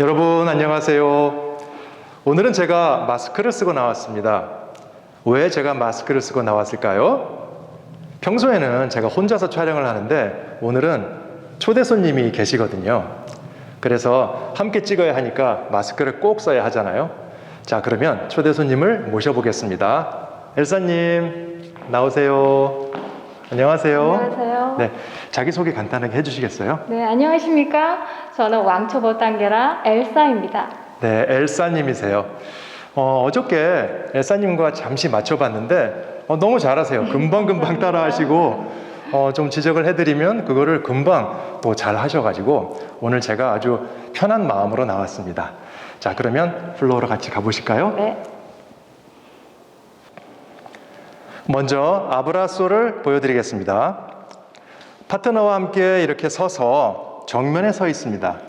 여러분 안녕하세요. 오늘은 제가 마스크를 쓰고 나왔습니다. 왜 제가 마스크를 쓰고 나왔을까요? 평소에는 제가 혼자서 촬영을 하는데 오늘은 초대 손님이 계시거든요. 그래서 함께 찍어야 하니까 마스크를 꼭 써야 하잖아요. 자, 그러면 초대 손님을 모셔보겠습니다. 엘사님, 나오세요. 안녕하세요. 안녕하세요. 네, 자기소개 간단하게 해주시겠어요? 네, 안녕하십니까? 저는 왕초보 단계라 엘사입니다. 네, 엘사님이세요. 어, 어저께 엘사님과 잠시 맞춰봤는데 어, 너무 잘하세요. 금방금방 따라하시고 어, 좀 지적을 해드리면 그거를 금방 또 잘 하셔가지고 오늘 제가 아주 편한 마음으로 나왔습니다. 자, 그러면 플로어로 같이 가보실까요? 네, 먼저 아브라소를 보여드리겠습니다. 파트너와 함께 이렇게 서서 정면에 서 있습니다.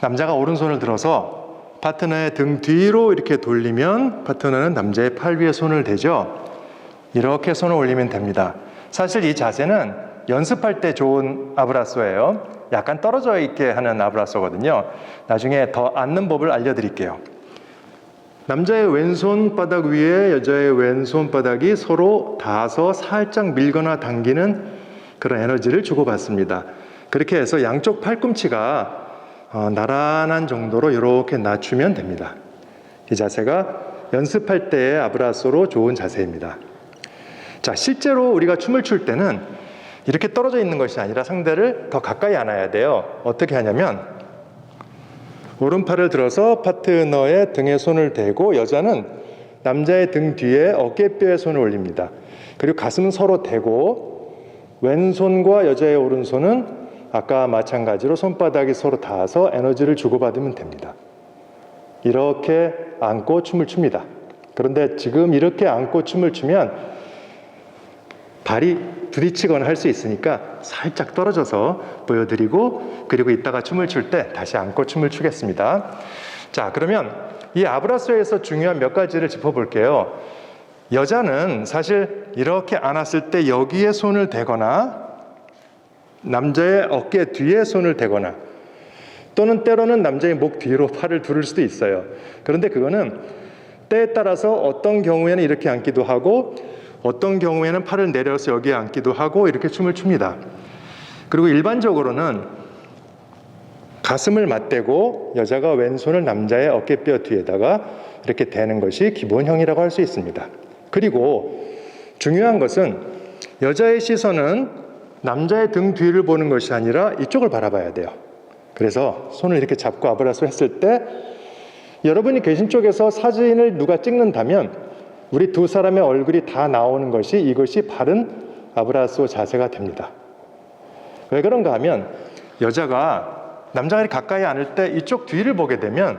남자가 오른손을 들어서 파트너의 등 뒤로 이렇게 돌리면 파트너는 남자의 팔 위에 손을 대죠. 이렇게 손을 올리면 됩니다. 사실 이 자세는 연습할 때 좋은 아브라소예요. 약간 떨어져 있게 하는 아브라소거든요. 나중에 더 앉는 법을 알려드릴게요. 남자의 왼손 바닥 위에 여자의 왼손 바닥이 서로 닿아서 살짝 밀거나 당기는 그런 에너지를 주고받습니다. 그렇게 해서 양쪽 팔꿈치가 어, 나란한 정도로 이렇게 낮추면 됩니다. 이 자세가 연습할 때의 아브라소로 좋은 자세입니다. 자, 실제로 우리가 춤을 출 때는 이렇게 떨어져 있는 것이 아니라 상대를 더 가까이 안아야 돼요. 어떻게 하냐면 오른팔을 들어서 파트너의 등에 손을 대고 여자는 남자의 등 뒤에 어깨뼈에 손을 올립니다. 그리고 가슴은 서로 대고 왼손과 여자의 오른손은 아까 마찬가지로 손바닥이 서로 닿아서 에너지를 주고받으면 됩니다. 이렇게 안고 춤을 춥니다. 그런데 지금 이렇게 안고 춤을 추면 발이 부딪히거나 할 수 있으니까 살짝 떨어져서 보여드리고 그리고 이따가 춤을 출 때 다시 안고 춤을 추겠습니다. 자, 그러면 이 아브라소에서 중요한 몇 가지를 짚어볼게요. 여자는 사실 이렇게 안았을 때 여기에 손을 대거나 남자의 어깨 뒤에 손을 대거나 또는 때로는 남자의 목 뒤로 팔을 두를 수도 있어요. 그런데 그거는 때에 따라서 어떤 경우에는 이렇게 앉기도 하고 어떤 경우에는 팔을 내려서 여기에 앉기도 하고 이렇게 춤을 춥니다. 그리고 일반적으로는 가슴을 맞대고 여자가 왼손을 남자의 어깨뼈 뒤에다가 이렇게 대는 것이 기본형이라고 할 수 있습니다. 그리고 중요한 것은 여자의 시선은 남자의 등 뒤를 보는 것이 아니라 이쪽을 바라봐야 돼요. 그래서 손을 이렇게 잡고 아브라소 했을 때 여러분이 계신 쪽에서 사진을 누가 찍는다면 우리 두 사람의 얼굴이 다 나오는 것이 이것이 바른 아브라소 자세가 됩니다. 왜 그런가 하면 여자가 남자가 가까이 앉을 때 이쪽 뒤를 보게 되면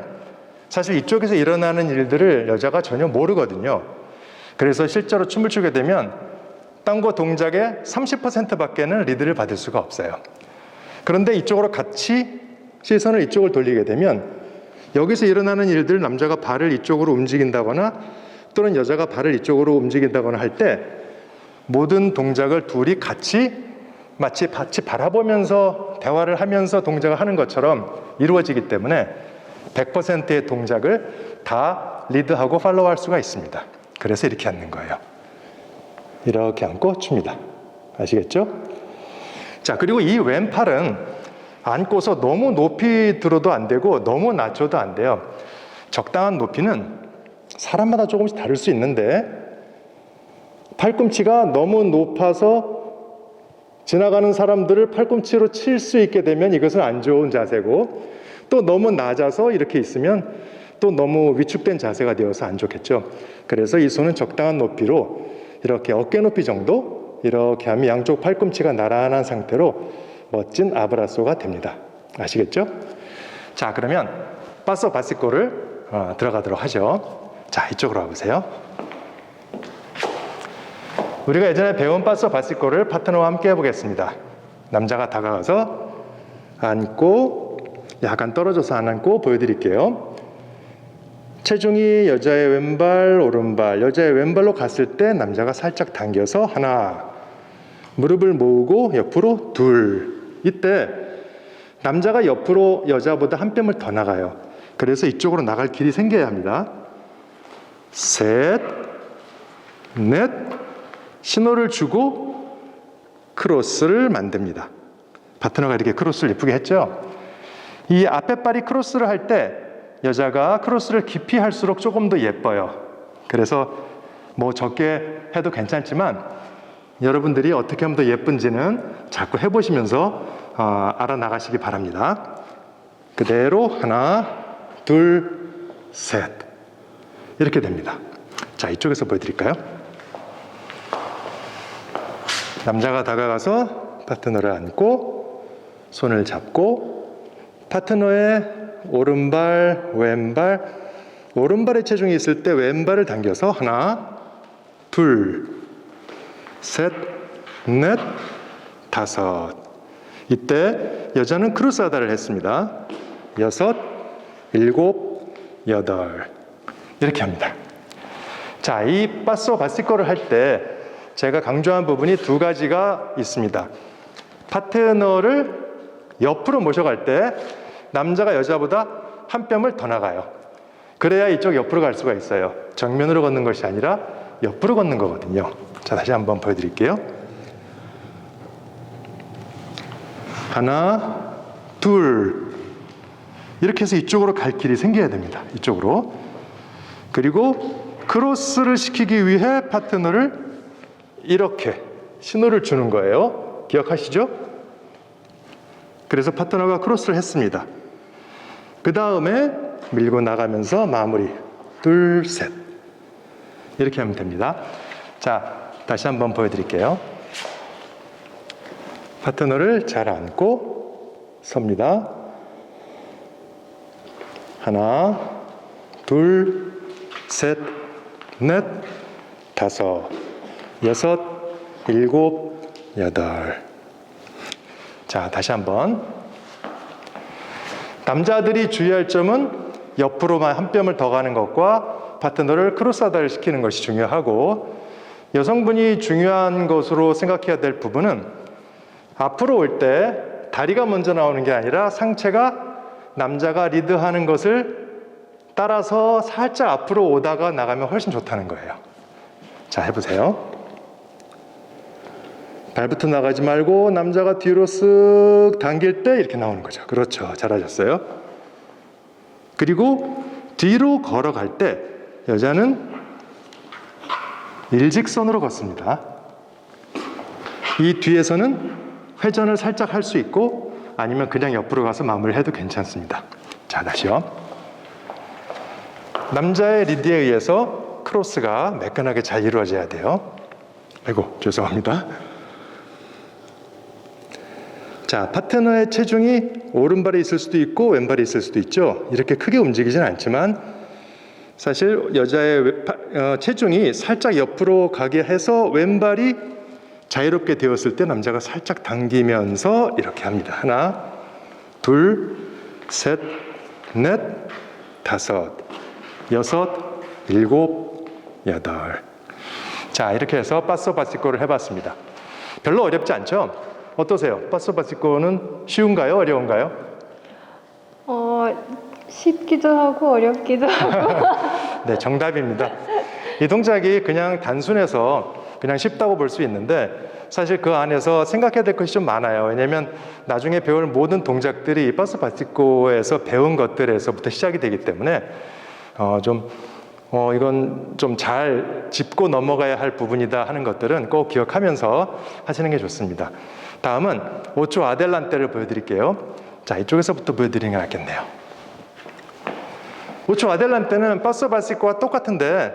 사실 이쪽에서 일어나는 일들을 여자가 전혀 모르거든요. 그래서 실제로 춤을 추게 되면 땅고 동작의 30%밖에는 리드를 받을 수가 없어요. 그런데 이쪽으로 같이 시선을 이쪽을 돌리게 되면 여기서 일어나는 일들 남자가 발을 이쪽으로 움직인다거나 또는 여자가 발을 이쪽으로 움직인다거나 할 때 모든 동작을 둘이 같이 마치 같이 바라보면서 대화를 하면서 동작을 하는 것처럼 이루어지기 때문에 100%의 동작을 다 리드하고 팔로우할 수가 있습니다. 그래서 이렇게 앉는 거예요. 이렇게 앉고 춥니다. 아시겠죠? 자, 그리고 이 왼팔은 앉고서 너무 높이 들어도 안 되고 너무 낮춰도 안 돼요. 적당한 높이는 사람마다 조금씩 다를 수 있는데 팔꿈치가 너무 높아서 지나가는 사람들을 팔꿈치로 칠 수 있게 되면 이것은 안 좋은 자세고 또 너무 낮아서 이렇게 있으면 또 너무 위축된 자세가 되어서 안 좋겠죠. 그래서 이 손은 적당한 높이로 이렇게 어깨 높이 정도 이렇게 하면 양쪽 팔꿈치가 나란한 상태로 멋진 아브라소가 됩니다. 아시겠죠? 자, 그러면 빠서 바시코를 어, 들어가도록 하죠. 자, 이쪽으로 와보세요. 우리가 예전에 배운 빠서 바시코를 파트너와 함께 해보겠습니다. 남자가 다가가서 앉고 약간 떨어져서 안 앉고 보여드릴게요. 체중이 여자의 왼발, 오른발, 여자의 왼발로 갔을 때 남자가 살짝 당겨서 하나, 무릎을 모으고 옆으로 둘. 이때 남자가 옆으로 여자보다 한 뼘을 더 나가요. 그래서 이쪽으로 나갈 길이 생겨야 합니다. 셋, 넷, 신호를 주고 크로스를 만듭니다. 파트너가 이렇게 크로스를 예쁘게 했죠. 이 앞에 발이 크로스를 할 때 여자가 크로스를 깊이 할수록 조금 더 예뻐요. 그래서 뭐 적게 해도 괜찮지만 여러분들이 어떻게 하면 더 예쁜지는 자꾸 해보시면서 어, 알아나가시기 바랍니다. 그대로 하나, 둘, 셋 이렇게 됩니다. 자 이쪽에서 보여드릴까요? 남자가 다가가서 파트너를 안고 손을 잡고 파트너의 오른발, 왼발, 오른발에 체중이 있을 때 왼발을 당겨서 하나, 둘, 셋, 넷, 다섯. 이때 여자는 크루사다를 했습니다. 여섯, 일곱, 여덟. 이렇게 합니다. 자, 이 빠쏘 바시코를 할 때 제가 강조한 부분이 두 가지가 있습니다. 파트너를 옆으로 모셔갈 때 남자가 여자보다 한 뼘을 더 나가요. 그래야 이쪽 옆으로 갈 수가 있어요. 정면으로 걷는 것이 아니라 옆으로 걷는 거거든요. 자, 다시 한번 보여드릴게요. 하나, 둘. 이렇게 해서 이쪽으로 갈 길이 생겨야 됩니다. 이쪽으로. 그리고 크로스를 시키기 위해 파트너를 이렇게 신호를 주는 거예요. 기억하시죠? 그래서 파트너가 크로스를 했습니다. 그 다음에 밀고 나가면서 마무리. 둘, 셋. 이렇게 하면 됩니다. 자, 다시 한번 보여드릴게요. 파트너를 잘 안고 섭니다. 하나, 둘, 셋, 넷, 다섯, 여섯, 일곱, 여덟. 자, 다시 한번. 남자들이 주의할 점은 옆으로만 한 뼘을 더 가는 것과 파트너를 크로스하다를 시키는 것이 중요하고 여성분이 중요한 것으로 생각해야 될 부분은 앞으로 올 때 다리가 먼저 나오는 게 아니라 상체가 남자가 리드하는 것을 따라서 살짝 앞으로 오다가 나가면 훨씬 좋다는 거예요. 자, 해보세요. 발부터 나가지 말고 남자가 뒤로 쓱 당길 때 이렇게 나오는 거죠. 그렇죠. 잘하셨어요. 그리고 뒤로 걸어갈 때 여자는 일직선으로 걷습니다. 이 뒤에서는 회전을 살짝 할 수 있고 아니면 그냥 옆으로 가서 마무리를 해도 괜찮습니다. 자, 다시요. 남자의 리드에 의해서 크로스가 매끈하게 잘 이루어져야 돼요. 아이고, 죄송합니다. 자, 파트너의 체중이 오른발에 있을 수도 있고 왼발에 있을 수도 있죠. 이렇게 크게 움직이진 않지만 사실 여자의 어, 체중이 살짝 옆으로 가게 해서 왼발이 자유롭게 되었을 때 남자가 살짝 당기면서 이렇게 합니다. 하나, 둘, 셋, 넷, 다섯, 여섯, 일곱, 여덟. 자, 이렇게 해서 빠쏘 바시코를 해봤습니다. 별로 어렵지 않죠? 어떠세요? 빠쏘 바시코는 쉬운가요? 어려운가요? 어, 쉽기도 하고 어렵기도 하고. 네, 정답입니다. 이 동작이 그냥 단순해서 그냥 쉽다고 볼 수 있는데 사실 그 안에서 생각해야 될 것이 좀 많아요. 왜냐하면 나중에 배울 모든 동작들이 이 빠스 바티코에서 배운 것들에서부터 시작이 되기 때문에 어, 좀 어, 이건 좀 잘 짚고 넘어가야 할 부분이다 하는 것들은 꼭 기억하면서 하시는 게 좋습니다. 다음은 5초 아델란테를 보여드릴게요. 자, 이쪽에서부터 보여드리는 게 낫겠네요. 5초 아델란테는 빠스 바시코와 똑같은데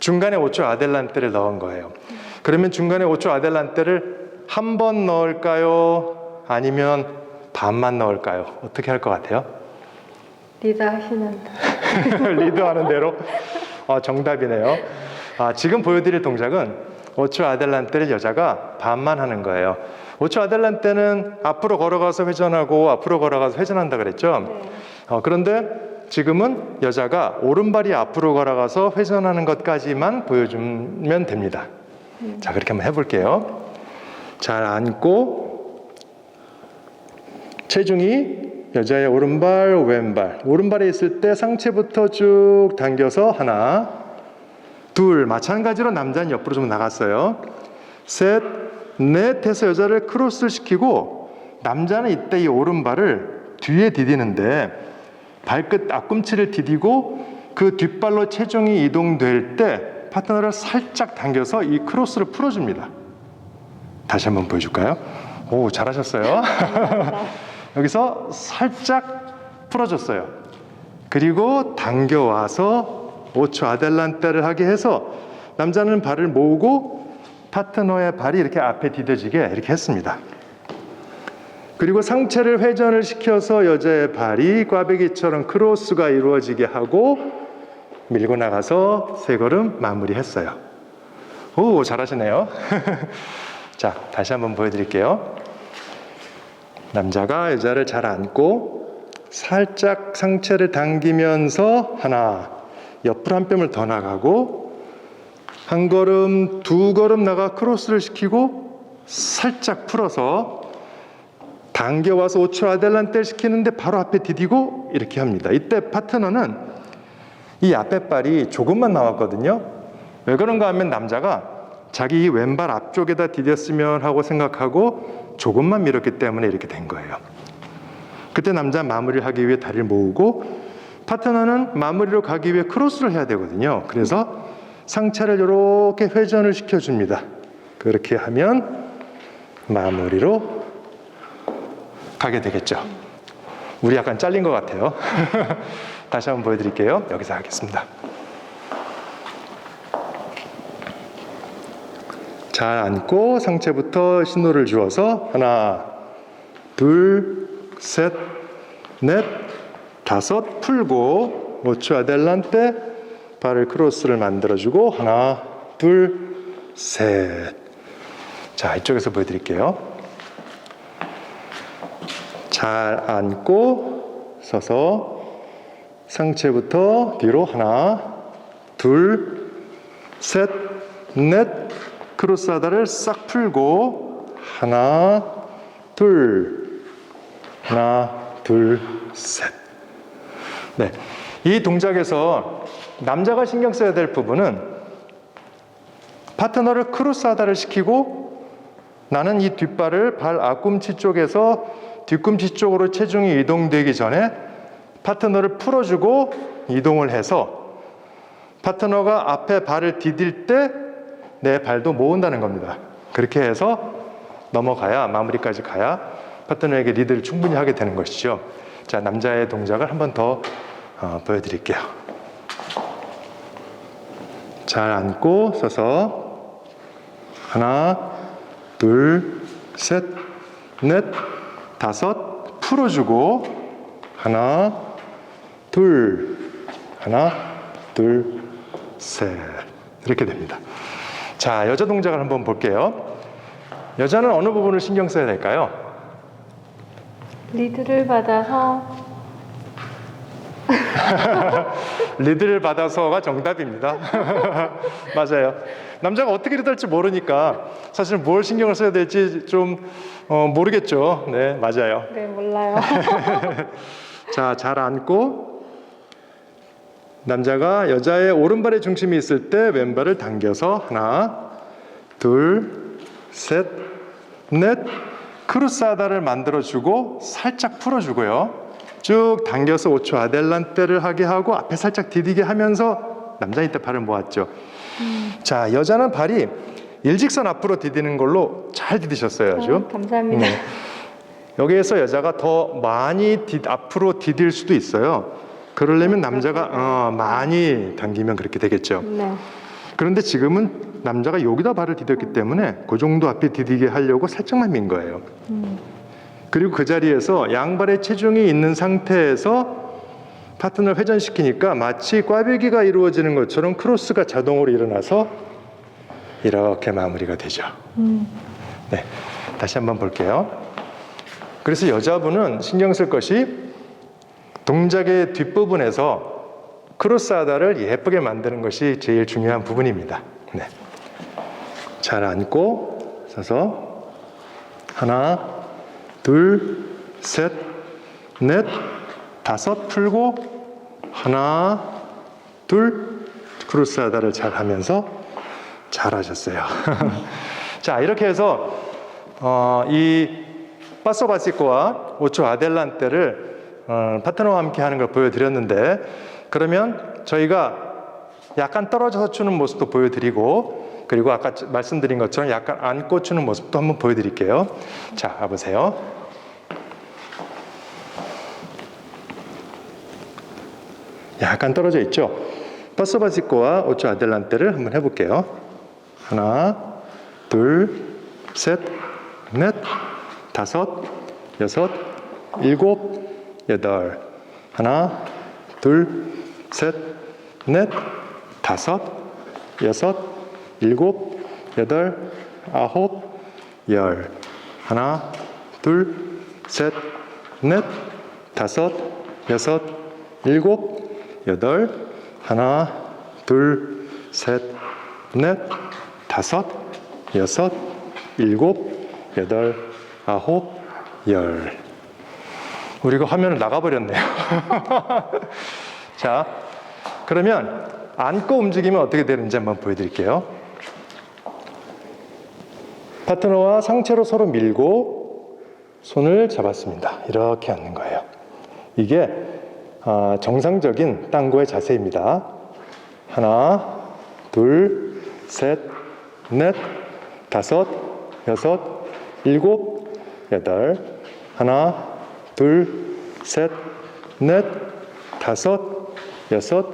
중간에 5초 아델란테를 넣은 거예요. 그러면 중간에 5초 아델란테를 한 번 넣을까요? 아니면 반만 넣을까요? 어떻게 할 것 같아요? 리더 하시는. 리드하는 대로 어, 정답이네요. 아, 지금 보여드릴 동작은 5초 아델란테를 여자가 반만 하는 거예요. 5초 아델란테는 앞으로 걸어가서 회전하고 앞으로 걸어가서 회전한다 그랬죠. 네. 어, 그런데 지금은 여자가 오른발이 앞으로 걸어가서 회전하는 것까지만 보여주면 됩니다. 자, 그렇게 한번 해볼게요. 잘 앉고 체중이 여자의 오른발, 왼발. 오른발에 있을 때 상체부터 쭉 당겨서 하나, 둘. 마찬가지로 남자는 옆으로 좀 나갔어요. 셋, 넷 해서 여자를 크로스를 시키고 남자는 이때 이 오른발을 뒤에 디디는데 발끝 앞꿈치를 디디고 그 뒷발로 체중이 이동될 때 파트너를 살짝 당겨서 이 크로스를 풀어줍니다. 다시 한번 보여줄까요? 오, 잘하셨어요. 여기서 살짝 풀어줬어요. 그리고 당겨와서 5초 아델란테를 하게 해서 남자는 발을 모으고 파트너의 발이 이렇게 앞에 디뎌지게 이렇게 했습니다. 그리고 상체를 회전을 시켜서 여자의 발이 꽈배기처럼 크로스가 이루어지게 하고 밀고 나가서 세 걸음 마무리했어요. 오, 잘하시네요. 자, 다시 한번 보여드릴게요. 남자가 여자를 잘 안고 살짝 상체를 당기면서 하나, 옆으로 한 뼘을 더 나가고 한 걸음, 두 걸음 나가 크로스를 시키고 살짝 풀어서 당겨와서 5초 아델란테를 시키는데 바로 앞에 디디고 이렇게 합니다. 이때 파트너는 이 앞에 발이 조금만 나왔거든요. 왜 그런가 하면 남자가 자기 왼발 앞쪽에다 디뎠으면 하고 생각하고 조금만 밀었기 때문에 이렇게 된 거예요. 그때 남자 마무리를 하기 위해 다리를 모으고 파트너는 마무리로 가기 위해 크로스를 해야 되거든요. 그래서 상체를 이렇게 회전을 시켜줍니다. 그렇게 하면 마무리로 가게 되겠죠. 우리 약간 잘린 것 같아요. 다시 한번 보여드릴게요. 여기서 하겠습니다. 잘 앉고 상체부터 신호를 주어서 하나, 둘, 셋, 넷, 다섯 풀고 5초 아델란테 발을 크로스를 만들어주고 하나, 둘, 셋. 자 이쪽에서 보여드릴게요. 잘 앉고 서서 상체부터 뒤로 하나, 둘, 셋, 넷, 크로스 하다를 싹 풀고 하나, 둘, 하나, 둘, 셋. 네. 이 동작에서 남자가 신경 써야 될 부분은 파트너를 크로스 하다를 시키고 나는 이 뒷발을 발 앞꿈치 쪽에서 뒤꿈치 쪽으로 체중이 이동되기 전에 파트너를 풀어주고 이동을 해서 파트너가 앞에 발을 디딜 때 내 발도 모은다는 겁니다. 그렇게 해서 넘어가야 마무리까지 가야 파트너에게 리드를 충분히 하게 되는 것이죠. 자 남자의 동작을 한 번더 어, 보여드릴게요. 잘 앉고 서서 하나, 둘, 셋, 넷, 다섯 풀어주고 하나, 둘, 하나, 둘, 셋 이렇게 됩니다. 자 여자 동작을 한번 볼게요. 여자는 어느 부분을 신경 써야 될까요? 리드를 받아서 리드를 받아서가 정답입니다. 맞아요. 남자가 어떻게 리드할지 모르니까 사실 뭘 신경을 써야 될지 좀 어, 모르겠죠. 네, 맞아요. 네 몰라요. 자, 잘 앉고 남자가 여자의 오른발의 중심이 있을 때 왼발을 당겨서 하나, 둘, 셋, 넷 크루스 하다를 만들어주고 살짝 풀어주고요. 쭉 당겨서 5초 아델란테를 하게 하고 앞에 살짝 디디게 하면서 남자 이때 발을 모았죠. 자, 여자는 발이 일직선 앞으로 디디는 걸로 잘 디디셨어요, 아주. 어, 감사합니다. 네. 여기에서 여자가 더 많이 디- 앞으로 디딜 수도 있어요. 그러려면 남자가 어, 많이 당기면 그렇게 되겠죠. 네. 그런데 지금은 남자가 여기다 발을 디뎠기 때문에 그 정도 앞에 디디게 하려고 살짝만 민 거예요. 그리고 그 자리에서 양발의 체중이 있는 상태에서 파트너를 회전시키니까 마치 꽈배기가 이루어지는 것처럼 크로스가 자동으로 일어나서 이렇게 마무리가 되죠. 네, 다시 한번 볼게요. 그래서 여자분은 신경 쓸 것이 동작의 뒷부분에서 크로스 하다를 예쁘게 만드는 것이 제일 중요한 부분입니다. 네. 잘 앉고 서서 하나, 둘, 셋, 넷, 다섯 풀고 하나, 둘 크로스하다를 잘 하면서 잘 하셨어요. 자 이렇게 해서 어, 이 파소바시코와 오초 아델란테를 어, 파트너와 함께 하는 걸 보여드렸는데 그러면 저희가 약간 떨어져서 추는 모습도 보여드리고 그리고 아까 말씀드린 것처럼 약간 안고 추는 모습도 한번 보여드릴게요. 자, 가보세요. 약간 떨어져 있죠? 파소바시코와 오초 아델란테를 한번 해볼게요. 하나, 둘, 셋, 넷, 다섯, 여섯, 일곱, 여덟. 하나, 둘, 셋, 넷, 다섯, 여섯, 일곱, 여덟, 아홉, 열. 하나, 둘, 셋, 넷, 다섯, 여섯, 일곱, 여덟. 하나, 둘, 셋, 넷, 다섯, 여섯, 일곱, 여덟, 아홉, 열. 우리가 화면을 나가버렸네요. 자, 그러면 안고 움직이면 어떻게 되는지 한번 보여드릴게요. 파트너와 상체로 서로 밀고 손을 잡았습니다. 이렇게 앉는 거예요. 이게 아, 정상적인 땅고의 자세입니다. 하나, 둘, 셋, 넷, 다섯, 여섯, 일곱, 여덟. 하나, 둘, 셋, 넷, 다섯, 여섯,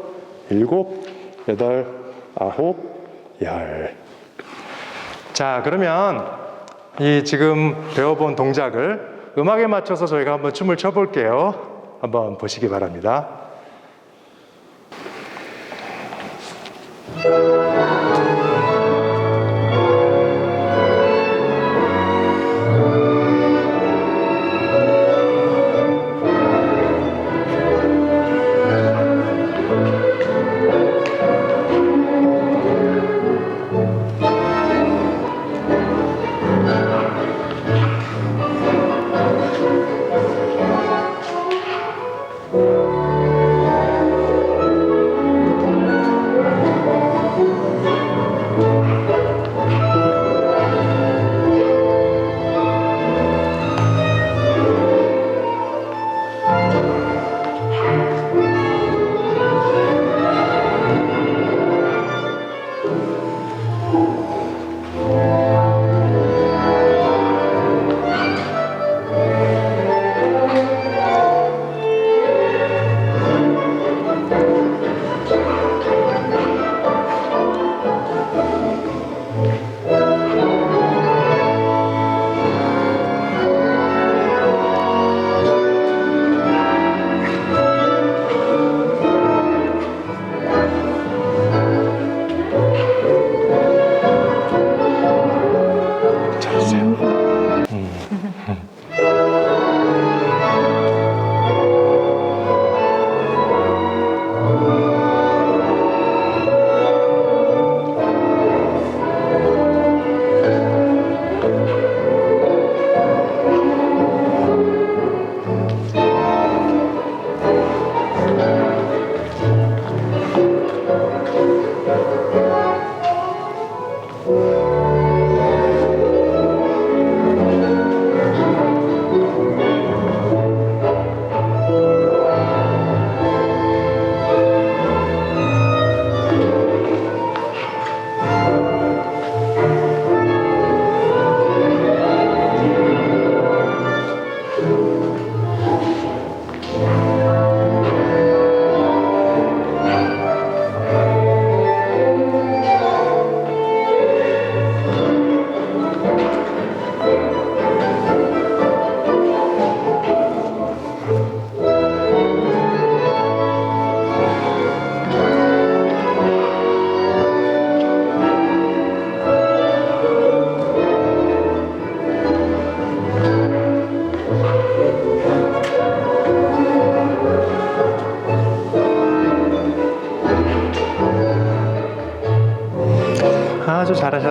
일곱, 여덟, 아홉, 열. 자, 그러면 이 지금 배워본 동작을 음악에 맞춰서 저희가 한번 춤을 춰볼게요. 한번 보시기 바랍니다.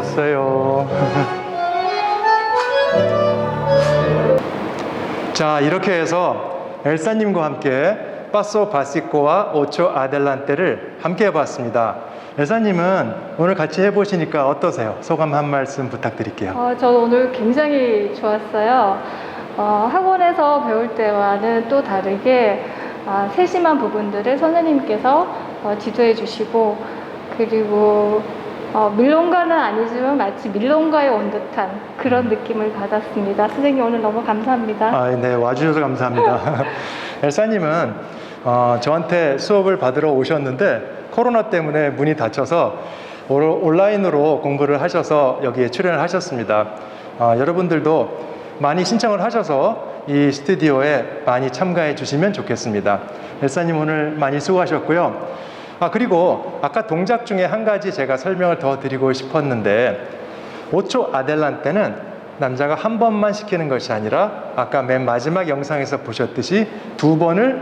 잘하셨어요. 자, 이렇게 해서 엘사님과 함께 파소 바시코와 오초 아델란테를 함께 해봤습니다. 엘사님은 오늘 같이 해보시니까 어떠세요? 소감 한 말씀 부탁드릴게요. 어, 저 오늘 굉장히 좋았어요. 어, 학원에서 배울 때와는 또 다르게 아, 세심한 부분들을 선생님께서 어, 지도해 주시고 그리고 어, 밀론가는 아니지만 마치 밀론가에 온 듯한 그런 느낌을 받았습니다. 선생님 오늘 너무 감사합니다. 아, 네, 와주셔서 감사합니다. 엘사님은 어, 저한테 수업을 받으러 오셨는데 코로나 때문에 문이 닫혀서 올- 온라인으로 공부를 하셔서 여기에 출연을 하셨습니다. 어, 여러분들도 많이 신청을 하셔서 이 스튜디오에 많이 참가해 주시면 좋겠습니다. 엘사님 오늘 많이 수고하셨고요. 아, 그리고 아까 동작 중에 한 가지 제가 설명을 더 드리고 싶었는데 5초 아델란테는 남자가 한 번만 시키는 것이 아니라 아까 맨 마지막 영상에서 보셨듯이 두 번을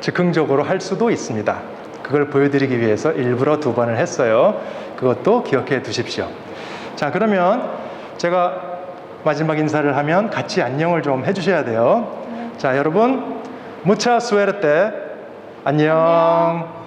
즉흥적으로 할 수도 있습니다. 그걸 보여드리기 위해서 일부러 두 번을 했어요. 그것도 기억해 두십시오. 자, 그러면 제가 마지막 인사를 하면 같이 안녕을 좀 해주셔야 돼요. 자, 여러분, 무차 수에르 때 안녕.